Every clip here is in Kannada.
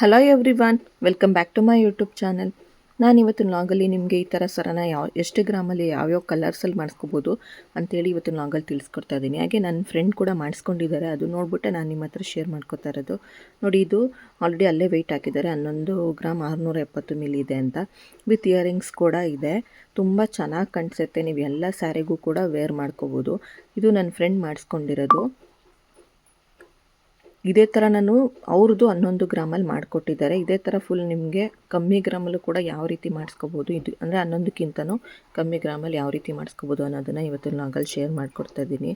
Hello everyone welcome back to my YouTube channel ನಾನು ಇವತ್ತು ಲಾಗಲ್ಲಿ ನಿಮಗೆ ಈ ಥರ ಸರನ ಯಾವ, ಎಷ್ಟು ಗ್ರಾಮಲ್ಲಿ ಯಾವ್ಯಾವ ಕಲರ್ಸಲ್ಲಿ ಮಾಡಿಸ್ಕೋಬೋದು ಅಂತೇಳಿ ಇವತ್ತು ಲಾಗಲ್ಲಿ ತಿಳಿಸ್ಕೊಡ್ತಾ ಇದ್ದೀನಿ ಹಾಗೆ ನನ್ನ ಫ್ರೆಂಡ್ ಕೂಡ ಮಾಡಿಸ್ಕೊಂಡಿದ್ದಾರೆ ಅದು ನೋಡ್ಬಿಟ್ಟೆ ನಾನು ನಿಮ್ಮ ಹತ್ರ ಶೇರ್ ಮಾಡ್ಕೋತಾ ಇರೋದು. ನೋಡಿ, ಇದು ಆಲ್ರೆಡಿ ಅಲ್ಲೇ ವೆಯ್ಟ್ ಹಾಕಿದ್ದಾರೆ, ಹನ್ನೊಂದು ಗ್ರಾಮ್ ಆರುನೂರ ಎಪ್ಪತ್ತು ಮಿಲಿ ಇದೆ ಅಂತ. ವಿತ್ ಇಯರಿಂಗ್ಸ್ ಕೂಡ ಇದೆ. ತುಂಬ ಚೆನ್ನಾಗಿ ಕಾಣಿಸುತ್ತೆ, ನೀವು ಎಲ್ಲ ಸ್ಯಾರಿಗೂ ಕೂಡ ವೇರ್ ಮಾಡ್ಕೋಬೋದು. ಇದು ನನ್ನ ಫ್ರೆಂಡ್ ಮಾಡಿಸ್ಕೊಂಡಿರೋದು. ಇದೇ ಥರ ನಾನು ಅವ್ರದ್ದು ಹನ್ನೊಂದು ಗ್ರಾಮಲ್ಲಿ ಮಾಡಿಕೊಟ್ಟಿದ್ದಾರೆ. ಇದೇ ಥರ ಫುಲ್ ನಿಮಗೆ ಕಮ್ಮಿ ಗ್ರಾಮಲ್ಲೂ ಕೂಡ ಯಾವ ರೀತಿ ಮಾಡಿಸ್ಕೋಬೋದು? ಇದು ಅಂದರೆ ಹನ್ನೊಂದಕ್ಕಿಂತನೂ ಕಮ್ಮಿ ಗ್ರಾಮಲ್ಲಿ ಯಾವ ರೀತಿ ಮಾಡಿಸ್ಕೋಬೋದು ಅನ್ನೋದನ್ನು ಇವತ್ತು ನಾಗಲ್ಲಿ ಶೇರ್ ಮಾಡಿಕೊಡ್ತಾ ಇದ್ದೀನಿ.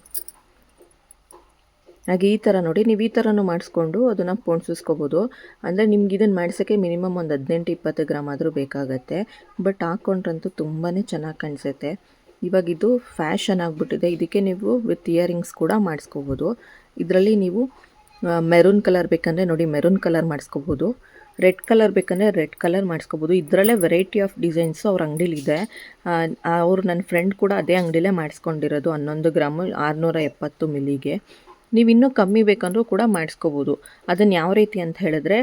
ಹಾಗೆ ಈ ಥರ ನೋಡಿ, ನೀವು ಈ ಥರನೂ ಮಾಡಿಸ್ಕೊಂಡು ಅದನ್ನು ಪೋಣಿಸ್ಕೋಬೋದು ಅಂದರೆ ನಿಮ್ಗೆ ಇದನ್ನು ಮಾಡಿಸೋಕ್ಕೆ ಮಿನಿಮಮ್ ಒಂದು ಹದಿನೆಂಟು, ಇಪ್ಪತ್ತು ಗ್ರಾಮ್ ಆದರೂ ಬೇಕಾಗತ್ತೆ. ಬಟ್ ಹಾಕ್ಕೊಂಡ್ರಂತೂ ತುಂಬಾ ಚೆನ್ನಾಗಿ ಕಾಣಿಸುತ್ತೆ. ಇವಾಗ ಇದು ಫ್ಯಾಷನ್ ಆಗಿಬಿಟ್ಟಿದೆ. ಇದಕ್ಕೆ ನೀವು ವಿತ್ ಇಯರಿಂಗ್ಸ್ ಕೂಡ ಮಾಡಿಸ್ಕೋಬೋದು. ಇದರಲ್ಲಿ ನೀವು ಮೆರೂನ್ ಕಲರ್ ಬೇಕಂದರೆ ನೋಡಿ ಮೆರೂನ್ ಕಲರ್ ಮಾಡಿಸ್ಕೋಬೋದು. ರೆಡ್ ಕಲರ್ ಬೇಕಂದರೆ ರೆಡ್ ಕಲರ್ ಮಾಡಿಸ್ಕೋಬೋದು. ಇದರಲ್ಲೇ ವೆರೈಟಿ ಆಫ್ ಡಿಸೈನ್ಸು ಅವ್ರ ಅಂಗಡೀಲಿದೆ ಅವರು ನನ್ನ ಫ್ರೆಂಡ್ ಕೂಡ ಅದೇ ಅಂಗಡಿಲೇ ಮಾಡಿಸ್ಕೊಂಡಿರೋದು, ಹನ್ನೊಂದು ಗ್ರಾಮು ಆರುನೂರ ಎಪ್ಪತ್ತು ಮಿಲಿಗೆ ನೀವು ಇನ್ನೂ ಕಮ್ಮಿ ಬೇಕಂದ್ರೂ ಕೂಡ ಮಾಡಿಸ್ಕೋಬೋದು. ಅದನ್ನು ಯಾವ ರೀತಿ ಅಂತ ಹೇಳಿದ್ರೆ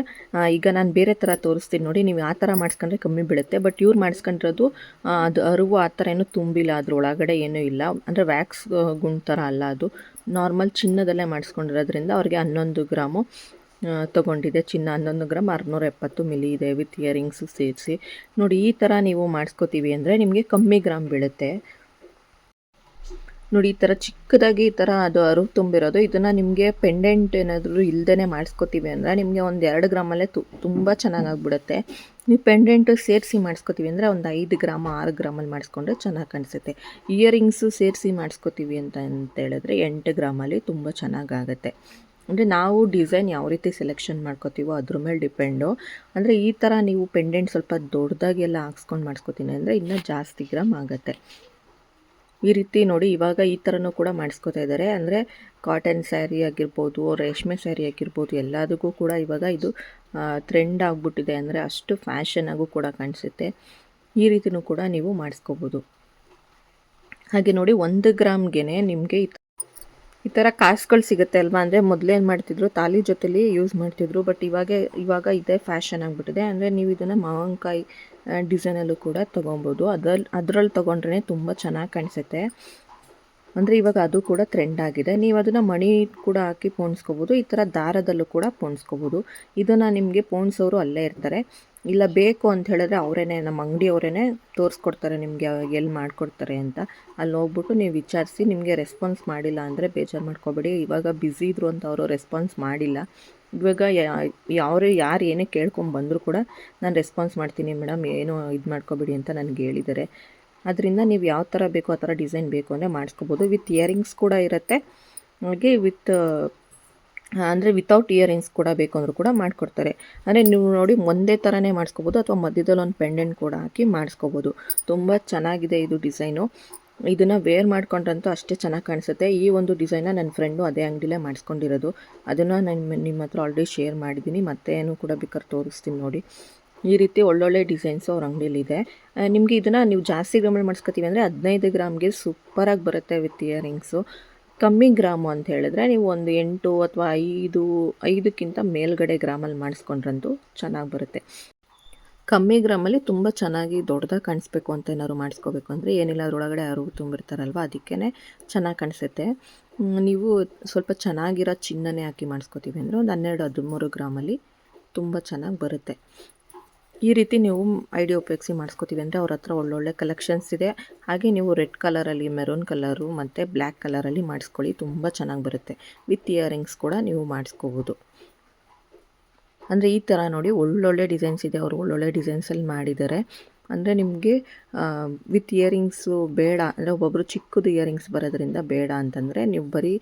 ಈಗ ನಾನು ಬೇರೆ ಥರ ತೋರಿಸ್ತೀನಿ ನೋಡಿ, ನೀವು ಆ ಥರ ಮಾಡಿಸ್ಕೊಂಡ್ರೆ ಕಮ್ಮಿ ಬೀಳುತ್ತೆ. ಬಟ್ ಇವ್ರು ಮಾಡಿಸ್ಕೊಂಡಿರೋದು ಅದು ಅರಿವು ಆ ಥರ ಏನೂ ತುಂಬಿಲ್ಲ ಅದ್ರ ಒಳಗಡೆ ಏನೂ ಇಲ್ಲ. ಅಂದರೆ ವ್ಯಾಕ್ಸ್ ಗುಂಡ್ ಥರ ಅಲ್ಲ ಅದು. ನಾರ್ಮಲ್ ಚಿನ್ನದಲ್ಲೇ ಮಾಡಿಸ್ಕೊಂಡಿರೋದ್ರಿಂದ ಅವ್ರಿಗೆ ಹನ್ನೊಂದು ಗ್ರಾಮು ತೊಗೊಂಡಿದೆ. ಚಿನ್ನ ಹನ್ನೊಂದು ಗ್ರಾಮ್ ಆರುನೂರ ಎಪ್ಪತ್ತು ಮಿಲಿ ಇದೆ ವಿತ್ ಇಯರಿಂಗ್ಸ್ ಸೇರಿಸಿ. ನೋಡಿ, ಈ ಥರ ನೀವು ಮಾಡಿಸ್ಕೋತೀವಿ ಅಂದರೆ ನಿಮಗೆ ಕಮ್ಮಿ ಗ್ರಾಮ್ ಬೀಳುತ್ತೆ. ನೋಡಿ, ಈ ಥರ ಚಿಕ್ಕದಾಗಿ ಈ ಥರ ಅದು ಅರಿವು ತುಂಬಿರೋದು. ಇದನ್ನು ನಿಮಗೆ ಪೆಂಡೆಂಟ್ ಏನಾದರೂ ಇಲ್ಲದೇ ಮಾಡಿಸ್ಕೋತೀವಿ ಅಂದರೆ ನಿಮಗೆ ಒಂದು ಎರಡು ಗ್ರಾಮಲ್ಲೇ ತು, ತುಂಬ ಚೆನ್ನಾಗಾಗ್ಬಿಡುತ್ತೆ. ನೀವು ಪೆಂಡೆಂಟ್ ಸೇರಿಸಿ ಮಾಡಿಸ್ಕೋತೀವಿ ಅಂದರೆ ಒಂದು ಐದು ಗ್ರಾಮ, ಆರು ಗ್ರಾಮಲ್ಲಿ ಮಾಡಿಸ್ಕೊಂಡ್ರೆ ಚೆನ್ನಾಗಿ ಕಾಣಿಸುತ್ತೆ. ಇಯರಿಂಗ್ಸು ಸೇರಿಸಿ ಮಾಡಿಸ್ಕೋತೀವಿ ಅಂತ ಅಂತ ಹೇಳಿದ್ರೆ ಎಂಟು ಗ್ರಾಮಲ್ಲಿ ತುಂಬ ಚೆನ್ನಾಗಾಗತ್ತೆ. ಅಂದರೆ ನಾವು ಡಿಸೈನ್ ಯಾವ ರೀತಿ ಸೆಲೆಕ್ಷನ್ ಮಾಡ್ಕೋತೀವೋ ಅದ್ರ ಮೇಲೆ ಡಿಪೆಂಡು ಅಂದರೆ ಈ ಥರ ನೀವು ಪೆಂಡೆಂಟ್ ಸ್ವಲ್ಪ ದೊಡ್ಡದಾಗಿ ಎಲ್ಲ ಹಾಕ್ಸ್ಕೊಂಡು ಮಾಡಿಸ್ಕೋತೀನಿ ಅಂದರೆ ಇನ್ನೂ ಜಾಸ್ತಿ ಗ್ರಾಮ್ ಆಗುತ್ತೆ. ಈ ರೀತಿ ನೋಡಿ ಇವಾಗ ಈ ಥರನೂ ಕೂಡ ಮಾಡಿಸ್ಕೋತಾ ಇದ್ದಾರೆ. ಅಂದರೆ ಕಾಟನ್ ಸ್ಯಾರಿ ಆಗಿರ್ಬೋದು, ರೇಷ್ಮೆ ಸ್ಯಾರಿ ಆಗಿರ್ಬೋದು, ಎಲ್ಲದಕ್ಕೂ ಕೂಡ ಇವಾಗ ಇದು ಟ್ರೆಂಡ್ ಆಗಿಬಿಟ್ಟಿದೆ. ಅಂದರೆ ಅಷ್ಟು ಫ್ಯಾಷನಾಗೂ ಕೂಡ ಕಾಣಿಸುತ್ತೆ. ಈ ರೀತಿಯೂ ಕೂಡ ನೀವು ಮಾಡಿಸ್ಕೋಬೋದು. ಹಾಗೆ ನೋಡಿ ಒಂದು ಗ್ರಾಮ್ಗೆ ನಿಮಗೆ ಈ ಥರ ಕಾಸುಗಳು ಸಿಗುತ್ತೆ ಅಲ್ವಾ? ಅಂದರೆ ಮೊದಲೇನು ಮಾಡ್ತಿದ್ರು, ತಾಲಿ ಜೊತೆಲಿ ಯೂಸ್ ಮಾಡ್ತಿದ್ರು ಬಟ್ ಇವಾಗ ಇವಾಗ ಇದೇ ಫ್ಯಾಷನ್ ಆಗಿಬಿಟ್ಟಿದೆ. ಅಂದರೆ ನೀವು ಇದನ್ನು ಮಾವಂಕಾಯಿ ಡಿಸೈನಲ್ಲೂ ಕೂಡ ತೊಗೊಬೋದು. ಅದ್ರಲ್ಲಿ ಅದ್ರಲ್ಲಿ ತೊಗೊಂಡ್ರೆ ತುಂಬ ಚೆನ್ನಾಗಿ ಕಾಣಿಸುತ್ತೆ. ಅಂದರೆ ಇವಾಗ ಅದು ಕೂಡ ಟ್ರೆಂಡ್ ಆಗಿದೆ. ನೀವು ಅದನ್ನು ಮಣಿ ಕೂಡ ಹಾಕಿ ಪೋಣಿಸ್ಕೋಬೋದು, ಈ ಥರ ದಾರದಲ್ಲೂ ಕೂಡ ಪೋಣಿಸ್ಕೋಬೋದು. ಇದನ್ನು ನಿಮಗೆ ಪೋಣಿಸೋರು ಅಲ್ಲೇ ಇರ್ತಾರೆ. ಇಲ್ಲ ಬೇಕು ಅಂತ ಹೇಳಿದ್ರೆ ಅವರೇನೆ, ನಮ್ಮ ಅಂಗಡಿಯವರೇ ತೋರಿಸ್ಕೊಡ್ತಾರೆ, ನಿಮಗೆ ಎಲ್ಲಿ ಮಾಡಿಕೊಡ್ತಾರೆ ಅಂತ. ಅಲ್ಲಿ ಹೋಗ್ಬಿಟ್ಟು ನೀವು ವಿಚಾರಿಸಿ ನಿಮಗೆ ರೆಸ್ಪಾನ್ಸ್ ಮಾಡಿಲ್ಲ ಅಂದರೆ ಬೇಜಾರು ಮಾಡ್ಕೋಬೇಡಿ. ಇವಾಗ ಬ್ಯುಸಿ ಇದ್ರು ಅಂತ ಅವರು ರೆಸ್ಪಾನ್ಸ್ ಮಾಡಿಲ್ಲ. ಇವಾಗ ಯಾರು ಯಾರು ಏನೇ ಕೇಳ್ಕೊಂಡು ಬಂದರೂ ಕೂಡ ನಾನು ರೆಸ್ಪಾನ್ಸ್ ಮಾಡ್ತೀನಿ, ಮೇಡಮ್, ಏನು ಇದು ಮಾಡ್ಕೋಬೇಡಿ ಅಂತ ನನಗೆ ಹೇಳಿದ್ದಾರೆ. ಅದರಿಂದ ನೀವು ಯಾವ ಥರ ಬೇಕು ಆ ಥರ ಡಿಸೈನ್ ಬೇಕು ಅಂದರೆ ಮಾಡಿಸ್ಕೋಬೋದು. ವಿತ್ ಇಯರಿಂಗ್ಸ್ ಕೂಡ ಇರುತ್ತೆ. ಹಾಗೆ ವಿತ್ ಅಂದರೆ ವಿತೌಟ್ ಇಯರಿಂಗ್ಸ್ ಕೂಡ ಬೇಕು ಅಂದರೂ ಕೂಡ ಮಾಡಿಕೊಡ್ತಾರೆ. ಅಂದರೆ ನೀವು ನೋಡಿ ಒಂದೇ ಥರನೇ ಮಾಡಿಸ್ಕೋಬೋದು ಅಥವಾ ಮಧ್ಯದಲ್ಲಿ ಒಂದು ಪೆಂಡೆಂಟ್ ಕೂಡ ಹಾಕಿ ಮಾಡಿಸ್ಕೋಬೋದು. ತುಂಬ ಚೆನ್ನಾಗಿದೆ ಇದು ಡಿಸೈನು. ಇದನ್ನು ವೇರ್ ಮಾಡ್ಕೊಂಡ್ರಂತೂ ಅಷ್ಟೇ ಚೆನ್ನಾಗಿ ಕಾಣಿಸುತ್ತೆ. ಈ ಒಂದು ಡಿಸೈನ ನನ್ನ ಫ್ರೆಂಡು ಅದೇ ಅಂಗಡಿಲೇ ಮಾಡಿಸ್ಕೊಂಡಿರೋದು. ಅದನ್ನು ನಾನು, ನಿಮ್ಮ ಹತ್ರ ಆಲ್ರೆಡಿ ಶೇರ್ ಮಾಡಿದ್ದೀನಿ. ಮತ್ತೆ ಏನು ಕೂಡ ಬೇಕಾದ್ರೆ ತೋರಿಸ್ತೀನಿ ನೋಡಿ. ಈ ರೀತಿ ಒಳ್ಳೊಳ್ಳೆ ಡಿಸೈನ್ಸು ಅವ್ರ ಅಂಗಡಿಲಿದೆ ನಿಮಗೆ ಇದನ್ನು ನೀವು ಜಾಸ್ತಿ ಗ್ರಾಮಲ್ಲಿ ಮಾಡಿಸ್ಕೊತೀವಿ ಅಂದರೆ ಹದಿನೈದು ಗ್ರಾಮ್ಗೆ ಸೂಪರಾಗಿ ಬರುತ್ತೆ ವಿತ್ ಇಯರಿಂಗ್ಸು. ಕಮ್ಮಿ ಗ್ರಾಮು ಅಂತ ಹೇಳಿದ್ರೆ ನೀವು ಒಂದು ಎಂಟು ಅಥವಾ ಐದು, ಐದಕ್ಕಿಂತ ಮೇಲ್ಗಡೆ ಗ್ರಾಮಲ್ಲಿ ಮಾಡಿಸ್ಕೊಂಡ್ರಂತೂ ಚೆನ್ನಾಗಿ ಬರುತ್ತೆ. ಕಮ್ಮಿ ಗ್ರಾಮಲ್ಲಿ ತುಂಬ ಚೆನ್ನಾಗಿ ದೊಡ್ಡದಾಗಿ ಕಾಣಿಸ್ಬೇಕು ಅಂತ ಏನಾದ್ರು ಮಾಡಿಸ್ಕೋಬೇಕು ಅಂದರೆ ಏನಿಲ್ಲ ಅದರೊಳಗಡೆ ಅರಿವು ತುಂಬಿರ್ತಾರಲ್ವ ಅದಕ್ಕೇ ಚೆನ್ನಾಗಿ ಕಾಣಿಸುತ್ತೆ. ನೀವು ಸ್ವಲ್ಪ ಚೆನ್ನಾಗಿರೋ ಚಿನ್ನನೇ ಹಾಕಿ ಮಾಡಿಸ್ಕೋತೀವಿ ಅಂದರೆ ಒಂದು ಹನ್ನೆರಡು, ಹದಿಮೂರು ಗ್ರಾಮಲ್ಲಿ ತುಂಬ ಚೆನ್ನಾಗಿ ಬರುತ್ತೆ. ಈ ರೀತಿ ನೀವು ಐಡಿಯಾ ಉಪಯೋಗಿಸಿ ಮಾಡಿಸ್ಕೋತೀವಿ ಅಂದರೆ ಅವ್ರ ಹತ್ರ ಒಳ್ಳೊಳ್ಳೆ ಕಲೆಕ್ಷನ್ಸ್ ಇದೆ. ಹಾಗೆ ನೀವು ರೆಡ್ ಕಲರಲ್ಲಿ, ಮೆರೂನ್ ಕಲರು ಮತ್ತು ಬ್ಲ್ಯಾಕ್ ಕಲರಲ್ಲಿ ಮಾಡಿಸ್ಕೊಳ್ಳಿ, ತುಂಬ ಚೆನ್ನಾಗಿ ಬರುತ್ತೆ. ವಿತ್ ಇಯರಿಂಗ್ಸ್ ಕೂಡ ನೀವು ಮಾಡಿಸ್ಕೋಬೋದು. ಅಂದರೆ ಈ ಥರ ನೋಡಿ ಒಳ್ಳೊಳ್ಳೆ ಡಿಸೈನ್ಸ್ ಇದೆ. ಅವರು ಒಳ್ಳೊಳ್ಳೆ ಡಿಸೈನ್ಸಲ್ಲಿ ಮಾಡಿದ್ದಾರೆ. ಅಂದರೆ ನಿಮಗೆ ವಿತ್ ಇಯರಿಂಗ್ಸು ಬೇಡ. ಅಂದರೆ ಒಬ್ಬೊಬ್ಬರು ಚಿಕ್ಕದು ಇಯರಿಂಗ್ಸ್ ಬರೋದ್ರಿಂದ ಬೇಡ ಅಂತಂದರೆ ನೀವು ಬರೀ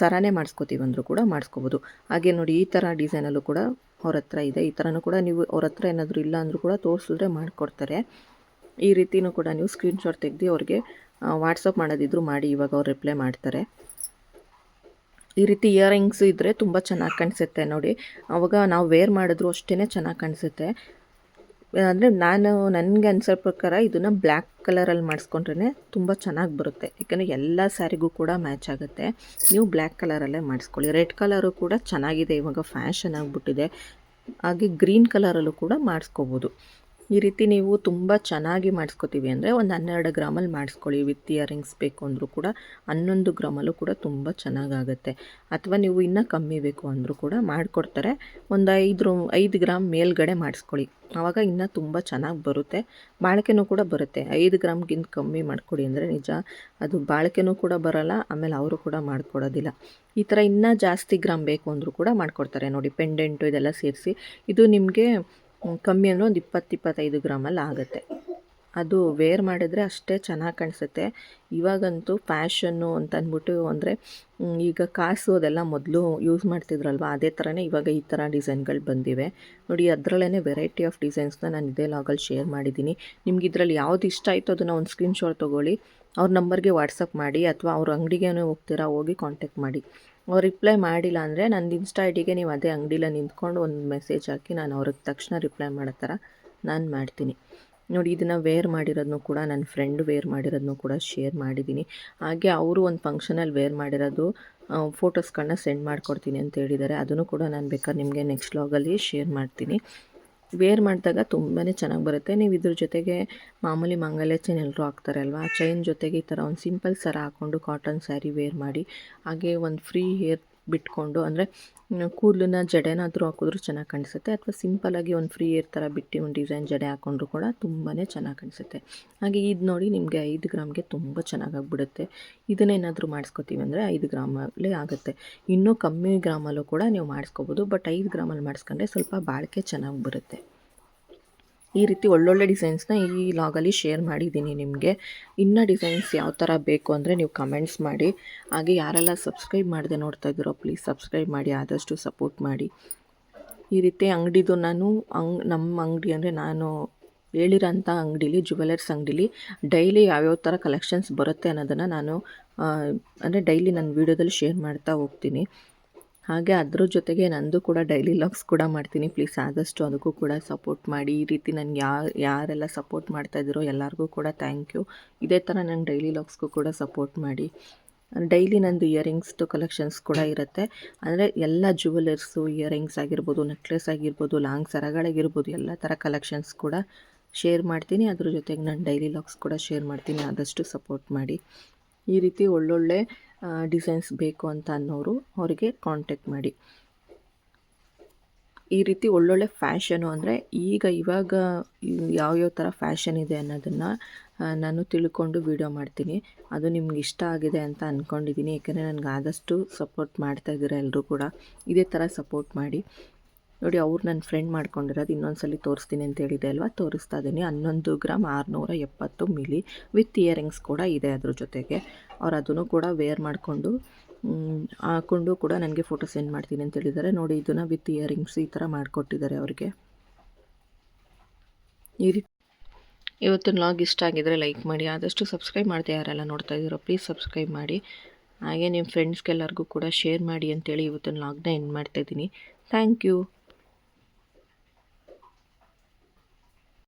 ಸರಾನೇ ಮಾಡಿಸ್ಕೋತೀವಿ ಅಂದರೂ ಕೂಡ ಮಾಡಿಸ್ಕೋಬೋದು. ಹಾಗೆ ನೋಡಿ ಈ ಥರ ಡಿಸೈನಲ್ಲೂ ಕೂಡ ಅವ್ರ ಹತ್ರ ಇದೆ. ಈ ಥರನೂ ಕೂಡ ನೀವು ಅವ್ರ ಹತ್ರ ಏನಾದರೂ ಇಲ್ಲ ಅಂದರೂ ಕೂಡ ತೋರಿಸಿದ್ರೆ ಮಾಡಿಕೊಡ್ತಾರೆ. ಈ ರೀತಿಯೂ ಕೂಡ ನೀವು ಸ್ಕ್ರೀನ್ಶಾಟ್ ತೆಗೆದು ಅವ್ರಿಗೆ ವಾಟ್ಸಪ್ ಮಾಡೋದಿದ್ರು ಮಾಡಿ ಇವಾಗ ಅವ್ರು ರಿಪ್ಲೈ ಮಾಡ್ತಾರೆ. ಈ ರೀತಿ ಇಯರಿಂಗ್ಸ್ ಇದ್ದರೆ ತುಂಬ ಚೆನ್ನಾಗಿ ಕಾಣಿಸುತ್ತೆ ನೋಡಿ. ಅವಾಗ ನಾವು ವೇರ್ ಮಾಡಿದ್ರು ಅಷ್ಟೇ ಚೆನ್ನಾಗಿ ಕಾಣಿಸುತ್ತೆ. ಅಂದರೆ ನಾನು ನನಗೆ ಅನ್ಸೋ ಪ್ರಕಾರ ಇದನ್ನು ಬ್ಲ್ಯಾಕ್ ಕಲರಲ್ಲಿ ಮಾಡಿಸ್ಕೊಂಡ್ರೆ ತುಂಬ ಚೆನ್ನಾಗಿ ಬರುತ್ತೆ. ಯಾಕೆಂದರೆ ಎಲ್ಲ ಸ್ಯಾರಿಗೂ ಕೂಡ ಮ್ಯಾಚ್ ಆಗುತ್ತೆ. ನೀವು ಬ್ಲ್ಯಾಕ್ ಕಲರಲ್ಲೇ ಮಾಡಿಸ್ಕೊಳ್ಳಿ. ರೆಡ್ ಕಲರು ಕೂಡ ಚೆನ್ನಾಗಿದೆ ಇವಾಗ ಫ್ಯಾಷನ್ ಆಗಿಬಿಟ್ಟಿದೆ. ಹಾಗೆ ಗ್ರೀನ್ ಕಲರಲ್ಲೂ ಕೂಡ ಮಾಡಿಸ್ಕೋಬೋದು. ಈ ರೀತಿ ನೀವು ತುಂಬ ಚೆನ್ನಾಗಿ ಮಾಡಿಸ್ಕೊತೀವಿ ಅಂದರೆ ಒಂದು ಹನ್ನೆರಡು ಗ್ರಾಮಲ್ಲಿ ಮಾಡಿಸ್ಕೊಳ್ಳಿ. ವಿತ್ ಇಯರಿಂಗ್ಸ್ ಬೇಕು ಅಂದರೂ ಕೂಡ ಹನ್ನೊಂದು ಗ್ರಾಮಲ್ಲೂ ಕೂಡ ತುಂಬ ಚೆನ್ನಾಗಾಗುತ್ತೆ. ಅಥವಾ ನೀವು ಇನ್ನೂ ಕಮ್ಮಿ ಬೇಕು ಅಂದರೂ ಕೂಡ ಮಾಡಿಕೊಡ್ತಾರೆ. ಒಂದು ಐದು ಐದು ಗ್ರಾಮ್ ಮೇಲ್ಗಡೆ ಮಾಡಿಸ್ಕೊಳ್ಳಿ. ಆವಾಗ ಇನ್ನೂ ತುಂಬ ಚೆನ್ನಾಗಿ ಬರುತ್ತೆ. ಬಾಳಿಕೆನೂ ಕೂಡ ಬರುತ್ತೆ. ಐದು ಗ್ರಾಮ್ಗಿಂತ ಕಮ್ಮಿ ಮಾಡಿಕೊಡಿ ಅಂದರೆ ನಿಜ. ಅದು ಬಾಳಿಕೆನೂ ಕೂಡ ಬರಲ್ಲ, ಆಮೇಲೆ ಅವರು ಕೂಡ ಮಾಡಿಕೊಡೋದಿಲ್ಲ. ಈ ಥರ ಇನ್ನೂ ಜಾಸ್ತಿ ಗ್ರಾಮ್ ಬೇಕು ಅಂದರೂ ಕೂಡ ಮಾಡಿಕೊಡ್ತಾರೆ. ನೋಡಿ, ಪೆಂಡೆಂಟು ಇದೆಲ್ಲ ಸೇರಿಸಿ. ಇದು ನಿಮಗೆ ಕಮ್ಮಿ ಅಂದರೆ ಒಂದು ಇಪ್ಪತ್ತು ಇಪ್ಪತ್ತೈದು ಗ್ರಾಮಲ್ಲಿ ಆಗುತ್ತೆ. ಅದು ವೇರ್ ಮಾಡಿದರೆ ಅಷ್ಟೇ ಚೆನ್ನಾಗಿ ಕಾಣಿಸುತ್ತೆ. ಇವಾಗಂತೂ ಫ್ಯಾಷನ್ನು ಅಂತ ಅಂದ್ಬಿಟ್ಟು ಅಂದರೆ ಈಗ ಕಾಸು ಅದೆಲ್ಲ ಮೊದಲು ಯೂಸ್ ಮಾಡ್ತಿದ್ರಲ್ವ? ಅದೇ ಥರನೇ ಇವಾಗ ಈ ಥರ ಡಿಸೈನ್ಗಳು ಬಂದಿವೆ. ನೋಡಿ ಅದರಲ್ಲೇ ವೆರೈಟಿ ಆಫ್ ಡಿಸೈನ್ಸ್ನ ನಾನು ಇದೇ ಲಾಗಲ್ಲಿ ಶೇರ್ ಮಾಡಿದ್ದೀನಿ. ನಿಮ್ಗೆ ಇದರಲ್ಲಿ ಯಾವ್ದು ಇಷ್ಟ ಆಯಿತು ಅದನ್ನು ಒಂದು ಸ್ಕ್ರೀನ್ಶಾಟ್ ತೊಗೊಳ್ಳಿ. ಅವ್ರ ನಂಬರ್ಗೆ ವಾಟ್ಸಪ್ ಮಾಡಿ, ಅಥವಾ ಅವ್ರ ಅಂಗಡಿಗೆ ಹೋಗ್ತೀರಾ, ಹೋಗಿ ಕಾಂಟ್ಯಾಕ್ಟ್ ಮಾಡಿ. ರಿಪ್ಲೈ ಮಾಡಿಲ್ಲ ಅಂದರೆ ನಂದು ಇನ್ಸ್ಟಾ ಐ ಡಿಗೆ ನೀವು ಅದೇ ಅಂಗಡಿಲ ನಿಂತ್ಕೊಂಡು ಒಂದು ಮೆಸೇಜ್ ಹಾಕಿ ನಾನು ಅವ್ರಿಗೆ ತಕ್ಷಣ ರಿಪ್ಲೈ ಮಾಡೋ ಥರ ನಾನು ಮಾಡ್ತೀನಿ. ನೋಡಿ, ಇದನ್ನು ವೇರ್ ಮಾಡಿರೋದನ್ನು ಕೂಡ ನನ್ನ ಫ್ರೆಂಡ್ ವೇರ್ ಮಾಡಿರೋದನ್ನು ಕೂಡ ಶೇರ್ ಮಾಡಿದ್ದೀನಿ ಹಾಗೆ ಅವರು ಒಂದು ಫಂಕ್ಷನಲ್ಲಿ ವೇರ್ ಮಾಡಿರೋದು ಫೋಟೋಸ್ಗಳನ್ನ ಸೆಂಡ್ ಮಾಡಿಕೊಡ್ತೀನಿ ಅಂತ ಹೇಳಿದ್ದಾರೆ ಅದನ್ನು ಕೂಡ ನಾನು ಬೇಕಾದ್ರೆ ನಿಮಗೆ ನೆಕ್ಸ್ಟ್ ಲಾಗಲ್ಲಿ ಶೇರ್ ಮಾಡ್ತೀನಿ. ವೇರ್ ಮಾಡಿದಾಗ ತುಂಬಾ ಚೆನ್ನಾಗಿ ಬರುತ್ತೆ. ನೀವು ಇದ್ರ ಜೊತೆಗೆ ಮಾಮೂಲಿ ಮಂಗಲ್ಯ ಚೈನ್ ಎಲ್ಲರೂ ಹಾಕ್ತಾರೆ ಅಲ್ವಾ? ಆ ಚೈನ್ ಜೊತೆಗೆ ಈ ಥರ ಒಂದು ಸಿಂಪಲ್ ಸರ ಹಾಕ್ಕೊಂಡು ಕಾಟನ್ ಸ್ಯಾರಿ ವೇರ್ ಮಾಡಿ, ಹಾಗೆ ಒಂದು ಫ್ರೀ ಹೇರ್ ಬಿಟ್ಕೊಂಡು ಅಂದರೆ ಕೂದಲನ್ನ ಜಡೆನಾದರೂ ಹಾಕಿದ್ರು ಚೆನ್ನಾಗಿ ಕಾಣಿಸುತ್ತೆ. ಅಥವಾ ಸಿಂಪಲಾಗಿ ಒಂದು ಫ್ರೀ ಏರ್ ಥರ ಬಿಟ್ಟು ಒಂದು ಡಿಸೈನ್ ಜಡೆ ಹಾಕ್ಕೊಂಡ್ರು ಕೂಡ ತುಂಬಾ ಚೆನ್ನಾಗಿ ಕಾಣಿಸುತ್ತೆ. ಹಾಗೆ ಇದು ನೋಡಿ ನಿಮಗೆ ಐದು ಗ್ರಾಮ್ಗೆ ತುಂಬ ಚೆನ್ನಾಗಾಗ್ಬಿಡುತ್ತೆ. ಇದನ್ನೇನಾದರೂ ಮಾಡಿಸ್ಕೊತೀವಿ ಅಂದರೆ ಐದು ಗ್ರಾಮಲ್ಲೇ ಆಗುತ್ತೆ. ಇನ್ನೂ ಕಮ್ಮಿ ಗ್ರಾಮಲ್ಲೂ ಕೂಡ ನೀವು ಮಾಡಿಸ್ಕೋಬೋದು, ಬಟ್ ಐದು ಗ್ರಾಮಲ್ಲಿ ಮಾಡಿಸ್ಕೊಂಡ್ರೆ ಸ್ವಲ್ಪ ಬಾಳಿಕೆ ಚೆನ್ನಾಗಿ ಬರುತ್ತೆ. ಈ ರೀತಿ ಒಳ್ಳೊಳ್ಳೆ ಡಿಸೈನ್ಸ್ನ ಈ ಲಾಗಲ್ಲಿ ಶೇರ್ ಮಾಡಿದ್ದೀನಿ ನಿಮಗೆ. ಇನ್ನು ಡಿಸೈನ್ಸ್ ಯಾವ ಥರ ಬೇಕು ಅಂದರೆ ನೀವು ಕಮೆಂಟ್ಸ್ ಮಾಡಿ. ಹಾಗೆ ಯಾರೆಲ್ಲ ಸಬ್ಸ್ಕ್ರೈಬ್ ಮಾಡದೆ ನೋಡ್ತಾ ಇದ್ದೀರೋ ಪ್ಲೀಸ್ ಸಬ್ಸ್ಕ್ರೈಬ್ ಮಾಡಿ, ಆದಷ್ಟು ಸಪೋರ್ಟ್ ಮಾಡಿ. ಈ ರೀತಿ ಅಂಗಡಿದು ನಾನು ಅಂಗ್, ನಮ್ಮ ಅಂಗಡಿ ಅಂದರೆ ನಾನು ಹೇಳಿರೋಂಥ ಅಂಗಡೀಲಿ, ಜುವೆಲರ್ಸ್ ಅಂಗಡೀಲಿ ಡೈಲಿ ಯಾವ್ಯಾವ ಥರ ಕಲೆಕ್ಷನ್ಸ್ ಬರುತ್ತೆ ಅನ್ನೋದನ್ನು ನಾನು ಅಂದರೆ ಡೈಲಿ ನನ್ನ ವೀಡಿಯೋದಲ್ಲಿ ಶೇರ್ ಮಾಡ್ತಾ ಹೋಗ್ತೀನಿ. ಹಾಗೆ ಅದ್ರ ಜೊತೆಗೆ ನಂದು ಕೂಡ ಡೈಲಿ ಲಾಗ್ಸ್ ಕೂಡ ಮಾಡ್ತೀನಿ. ಪ್ಲೀಸ್ ಆದಷ್ಟು ಅದಕ್ಕೂ ಕೂಡ ಸಪೋರ್ಟ್ ಮಾಡಿ. ಈ ರೀತಿ ನನಗೆ ಯಾರು ಯಾರೆಲ್ಲ ಸಪೋರ್ಟ್ ಮಾಡ್ತಾ ಇದ್ದೀರೋ ಎಲ್ಲರಿಗೂ ಕೂಡ ಥ್ಯಾಂಕ್ ಯು ಇದೇ ಥರ ನನ್ನ ಡೈಲಿ ಲಾಗ್ಸ್ಗೂ ಕೂಡ ಸಪೋರ್ಟ್ ಮಾಡಿ. ಡೈಲಿ ನಂದು ಇಯರಿಂಗ್ಸ್ದು ಕಲೆಕ್ಷನ್ಸ್ ಕೂಡ ಇರುತ್ತೆ. ಅಂದರೆ ಎಲ್ಲ ಜುವೆಲರ್ಸು ಇಯರಿಂಗ್ಸ್ ಆಗಿರ್ಬೋದು ನೆಕ್ಲೆಸ್ ಆಗಿರ್ಬೋದು ಲಾಂಗ್ ಸರಗಳಾಗಿರ್ಬೋದು, ಎಲ್ಲ ಥರ ಕಲೆಕ್ಷನ್ಸ್ ಕೂಡ ಶೇರ್ ಮಾಡ್ತೀನಿ. ಅದ್ರ ಜೊತೆಗೆ ನಾನು ಡೈಲಿ ಲಾಗ್ಸ್ ಕೂಡ ಶೇರ್ ಮಾಡ್ತೀನಿ. ಆದಷ್ಟು ಸಪೋರ್ಟ್ ಮಾಡಿ. ಈ ರೀತಿ ಒಳ್ಳೊಳ್ಳೆ ಡಿಸೈನ್ಸ್ ಬೇಕು ಅಂತ ಅನ್ನೋರು ಅವರಿಗೆ ಕಾಂಟ್ಯಾಕ್ಟ್ ಮಾಡಿ. ಈ ರೀತಿ ಒಳ್ಳೊಳ್ಳೆ ಫ್ಯಾಷನು ಅಂದರೆ ಈಗ ಇವಾಗ ಯಾವ್ಯಾವ ಥರ ಫ್ಯಾಷನ್ ಇದೆ ಅನ್ನೋದನ್ನು ನಾನು ತಿಳ್ಕೊಂಡು ವಿಡಿಯೋ ಮಾಡ್ತೀನಿ. ಅದು ನಿಮ್ಗೆ ಇಷ್ಟ ಆಗಿದೆ ಅಂತ ಅಂದ್ಕೊಂಡಿದ್ದೀನಿ ಏಕೆಂದರೆ ನನಗೆ ಆದಷ್ಟು ಸಪೋರ್ಟ್ ಮಾಡ್ತಾ ಇದ್ದೀರಾ ಎಲ್ಲರೂ ಕೂಡ. ಇದೇ ಥರ ಸಪೋರ್ಟ್ ಮಾಡಿ. ನೋಡಿ, ಅವ್ರು ನನ್ನ ಫ್ರೆಂಡ್ ಮಾಡ್ಕೊಂಡಿರೋದು ಇನ್ನೊಂದು ಸಲ ತೋರಿಸ್ತೀನಿ ಅಂತ ಹೇಳಿದೆ ಅಲ್ವಾ? ತೋರಿಸ್ತಾ ಇದ್ದೀನಿ ಹನ್ನೊಂದು ಗ್ರಾಮ್ ಆರುನೂರ ಎಪ್ಪತ್ತು ಮಿಲಿ ವಿತ್ ಇಯರಿಂಗ್ಸ್ ಕೂಡ ಇದೆ ಅದ್ರ ಜೊತೆಗೆ. ಅವ್ರು ಅದನ್ನು ಕೂಡ ವೇರ್ ಮಾಡಿಕೊಂಡು ಹಾಕ್ಕೊಂಡು ಕೂಡ ನನಗೆ ಫೋಟೋ ಸೆಂಡ್ ಮಾಡ್ತೀನಿ ಅಂತ ಹೇಳಿದ್ದಾರೆ. ನೋಡಿ, ಇದನ್ನು ವಿತ್ ಇಯರಿಂಗ್ಸ್ ಈ ಥರ ಮಾಡಿಕೊಟ್ಟಿದ್ದಾರೆ ಅವ್ರಿಗೆ. ಈ ರೀತಿ ಇವತ್ತಿನ ಲಾಗ್ ಇಷ್ಟ ಆಗಿದರೆ ಲೈಕ್ ಮಾಡಿ. ಆದಷ್ಟು ಸಬ್ಸ್ಕ್ರೈಬ್ ಮಾಡ್ತಾ ಯಾರೆಲ್ಲ ನೋಡ್ತಾ ಇದ್ದೀರೋ ಪ್ಲೀಸ್ ಸಬ್ಸ್ಕ್ರೈಬ್ ಮಾಡಿ. ಹಾಗೆ ನಿಮ್ಮ ಫ್ರೆಂಡ್ಸ್ಗೆಲ್ಲರಿಗೂ ಕೂಡ ಶೇರ್ ಮಾಡಿ ಅಂತೇಳಿ ಇವತ್ತಿನ ಲಾಗ್ನ ಎಂಡ್ ಮಾಡ್ತಾಯಿದ್ದೀನಿ ಥ್ಯಾಂಕ್ ಯು